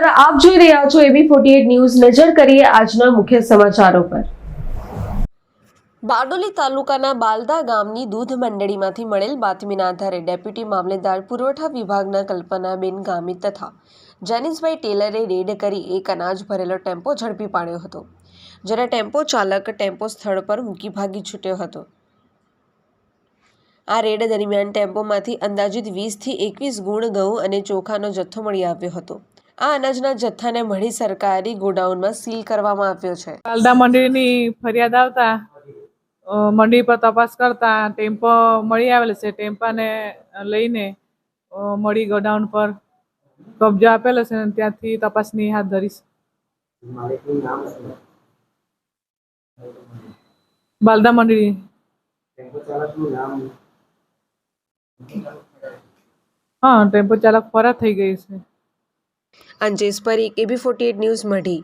રહ્યા છો એબી forty news. નજર કરીએ આજના મુખ્ય સમાચારો પર. બારડોલી તાલુકાના બાલદા ગામની દૂધ મંડળીમાંથી મળેલ બાતમીના આધારે ડેપ્યુટી મામલેદાર પુરવઠા વિભાગના કલ્પનાબેન ગામિત તથા જેનિસભાઈ ટેલરે રેડ કરી એક અનાજ ભરેલો ટેમ્પો ઝડપી પાડ્યો હતો, જ્યારે ટેમ્પો ચાલક ટેમ્પો સ્થળ પર મૂકી ભાગી છૂટ્યો હતો. આ રેડ દરમિયાન ટેમ્પોમાંથી અંદાજિત વીસથી એકવીસ ગુણ ઘઉં અને ચોખાનો જથ્થો મળી આવ્યો હતો. આ અનાજના જથ્થાને મળી સરકારી ગોડાઉનમાં સીલ કરવામાં આવ્યો છે. કાલદા મંડળીની ફરિયાદ આવતા મંડળી પર તપાસ કરતા ટેમ્પો મળી આવેલ છે. ટેમ્પાને લઈને મળી ગોડાઉન પર કબજો આપેલો છે ત્યાંથી તપાસની હાથ ધરીશ. બાલદા મંડળી. હા, ટેમ્પો ચાલક ફરાર થઈ ગઈ છે. Anjesh Parikh AB forty news Madhi.